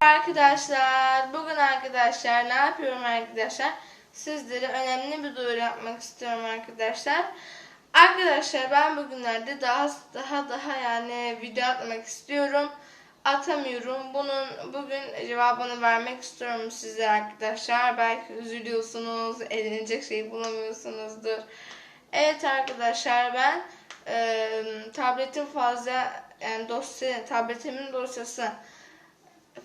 Arkadaşlar bugün arkadaşlar ne yapıyorum arkadaşlar? Sizlere önemli bir duyuru yapmak istiyorum arkadaşlar. Arkadaşlar ben bugünlerde daha daha daha yani video atmak istiyorum. Atamıyorum. Bunun bugün cevabını vermek istiyorum size arkadaşlar. Belki üzülüyorsunuz, eğlenecek şey bulamıyorsunuzdur. Evet arkadaşlar ben e, tabletim fazla yani dosya tabletimin dosyası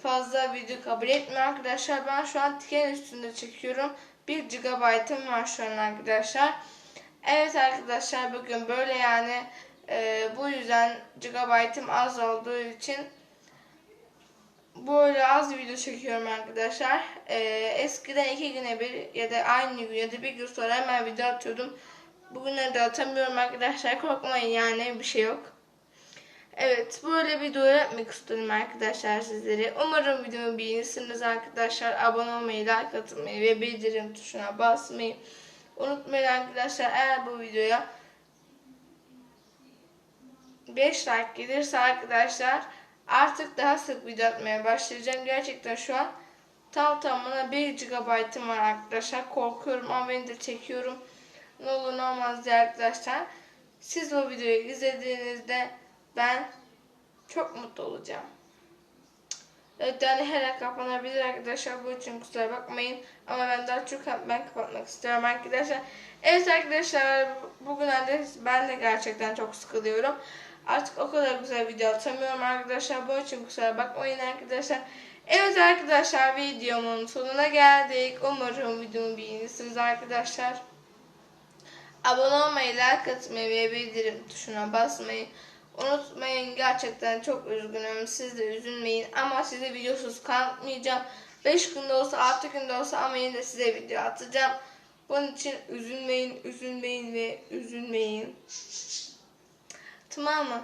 fazla video kabul etmiyor arkadaşlar. Ben şu an tiken üstünde çekiyorum. 1 GB'ım var şu an arkadaşlar. Evet arkadaşlar bugün böyle yani e, bu yüzden GB'ım az olduğu için böyle az video çekiyorum arkadaşlar. E, eskiden iki güne bir ya da aynı gün ya da bir gün sonra hemen video atıyordum. Bugünlerde atamıyorum arkadaşlar. Korkmayın yani bir şey yok. Evet böyle bir duyuru yapmak istiyorum arkadaşlar sizlere. Umarım videomu beğenirsiniz arkadaşlar. Abone olmayı, like atmayı ve bildirim tuşuna basmayı unutmayın arkadaşlar. Eğer bu videoya 5 like gelirse arkadaşlar artık daha sık video atmaya başlayacağım. Gerçekten şu an tam tamına 1 GB'ım var arkadaşlar. Korkuyorum ama ben de çekiyorum. Ne olur ne olmaz diye arkadaşlar. Siz o videoyu izlediğinizde ben çok mutlu olacağım. Evet yani her an kapanabilir arkadaşlar. Bu için kusura bakmayın. Ama ben daha çok ben kapatmak istiyorum arkadaşlar. Evet arkadaşlar bugünlerde ben de gerçekten çok sıkılıyorum. Artık o kadar güzel video atamıyorum arkadaşlar. Bu için kusura bakmayın arkadaşlar. Evet arkadaşlar videomun sonuna geldik. Umarım videomu beğenirsiniz arkadaşlar. Abone olmayı, like atmayı ve bildirim tuşuna basmayı unutmayın. Gerçekten çok üzgünüm. Siz de üzülmeyin. Ama size videosuz kalmayacağım. 5 günde olsa 6 günde olsa ama yine de size video atacağım. Bunun için üzülmeyin, üzülmeyin ve üzülmeyin. Tamam mı?